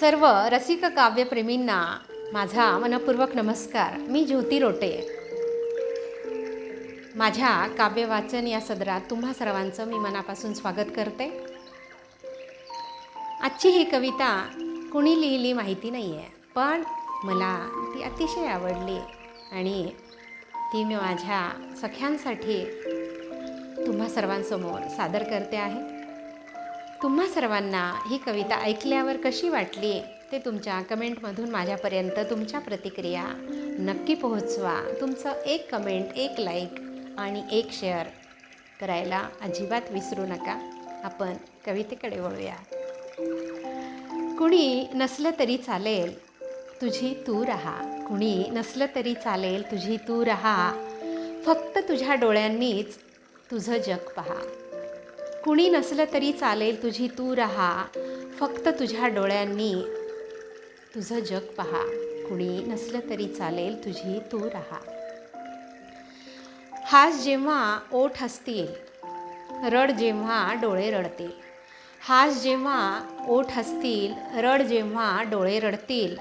सर्व रसिक काव्यप्रेमींना माझा मनपूर्वक नमस्कार. मी ज्योती रोटे. माझ्या काव्यवाचन या सदरात तुम्हा सर्वांचं मी मनापासून स्वागत करते. आजची ही कविता कुणी लिहिली माहिती नाही आहे पण मला ती अतिशय आवडली आणि ती मी माझ्या सख्यांसाठी तुम्हा सर्वांसमोर सादर करते आहे. तुम्हा सर्वांना ही कविता ऐकल्यावर कशी वाटली ते तुमच्या कमेंटमधून माझ्यापर्यंत तुमच्या प्रतिक्रिया नक्की पोहोचवा. तुमचं एक कमेंट एक लाईक आणि एक शेअर करायला अजिबात विसरू नका. आपण कवितेकडे वळूया. कुणी नसलं तरी चालेल तुझी तू रहा. कुणी नसलं तरी चालेल तुझी तू रहा. फक्त तुझ्या डोळ्यांनीच तुझं जग पहा. कुणी नसलं तरी चालेल तुझी तू राहा. फक्त तुझ्या डोळ्यांनी तुझं जग पहा. कुणी नसलं तरी चालेल तुझी तू राहा. हास जेव्हा ओठ असतील रड जेव्हा डोळे रडतील. हास जेव्हा ओठ असतील रड जेव्हा डोळे रडतील.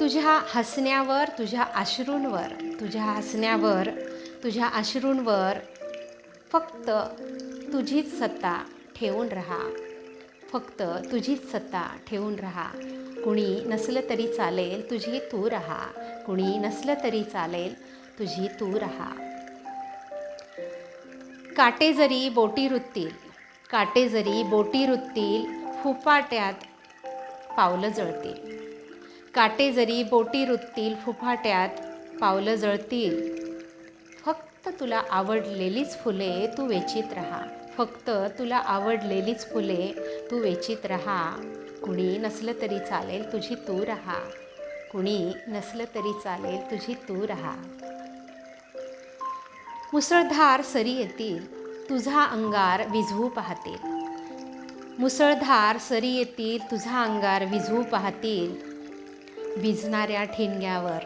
तुझ्या हसण्यावर तुझ्या अश्रूंवर तुझ्या हसण्यावर तुझ्या अश्रूंवर फक्त तुझीच सत्ता ठेवून राहा. फक्त तुझीच सत्ता ठेवून राहा. कुणी नसलं तरी चालेल तुझी तू राहा. कुणी नसलं तरी चालेल तुझी तू राहा. काटे जरी बोटी रुततील काटे जरी बोटी रुततील फुफाट्यात पावलं जळतील. काटे जरी बोटी रुततील फुफाट्यात पावलं जळतील. फक्त तुला आवडलेलीच फुले तू वेचित राहा. फक्त तुला आवडलेलीच फुले तू वेचित राहा. कुणी नसलं तरी चालेल तुझी तू राहा. कुणी नसलं तरी चालेल तुझी तू राहा. मुसळधार सरी येतील तुझा अंगार विझवू पाहतील. मुसळधार सरी येतील तुझा अंगार विझवू पाहतील. विझणाऱ्या ठिणग्यावर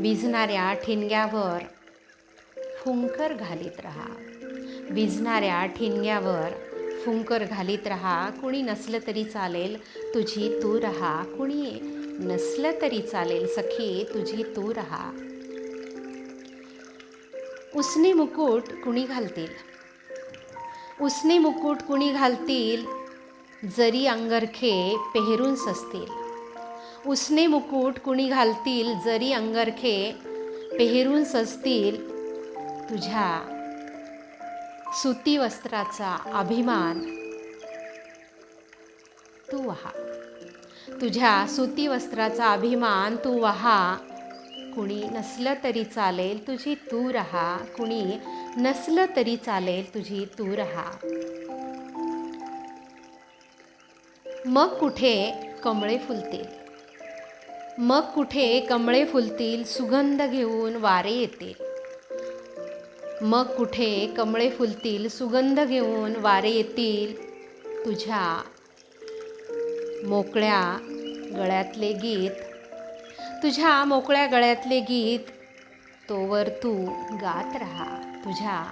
विझणाऱ्या ठिणग्यावर. फुंकर घालीत राहा. भिजणाऱ्या ठिणग्यावर फुंकर घालीत राहा. कुणी नसलं तरी चालेल तुझी तू राहा. कुणी नसलं तरी चालेल सखी तुझी तू राहा. उसने मुकुट कुणी घालतील? उसने मुकुट कुणी घालतील? जरी अंगरखे पेहरून ससतील उसने मुकुट कुणी घालतील? जरी अंगरखे पेहरून ससतील तुझ्या सुती वस्त्राचा अभिमान. तू वहा. तुझ्या सुती वस्त्राचा अभिमान तू वहा. कुणी नसलं तरी चालेल तुझी तू रहा. कुणी नसलं तरी चालेल तुझी तू रहा. मग कुठे कमळे फुलतील? मग कुठे कमळे फुलतील? सुगंध घेऊन वारे येतील. मग कुठे कमळे फुलतील सुगंध घेऊन वारे येतील. तुझ्या मोकळ्या गळ्यातले गीत तुझ्या मोकळ्या गळ्यातले गीत तोवर तू गात राहा. तुझ्या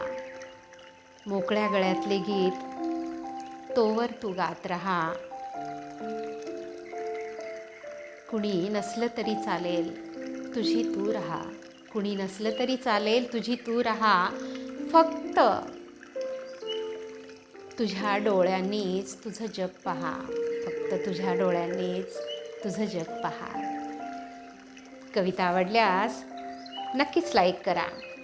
मोकळ्या गळ्यातले गीत तोवर तू गात राहा. कुणी नसलं तरी चालेल तुझी तू राहा. कुणी नसलं तरी चालेल तुझी तू राहा. फक्त तुझ्या डोळ्यांनीच तुझं जग पहा. फक्त तुझ्या डोळ्यांनीच तुझं जग पहा. कविता आवडल्यास नक्कीच लाईक करा.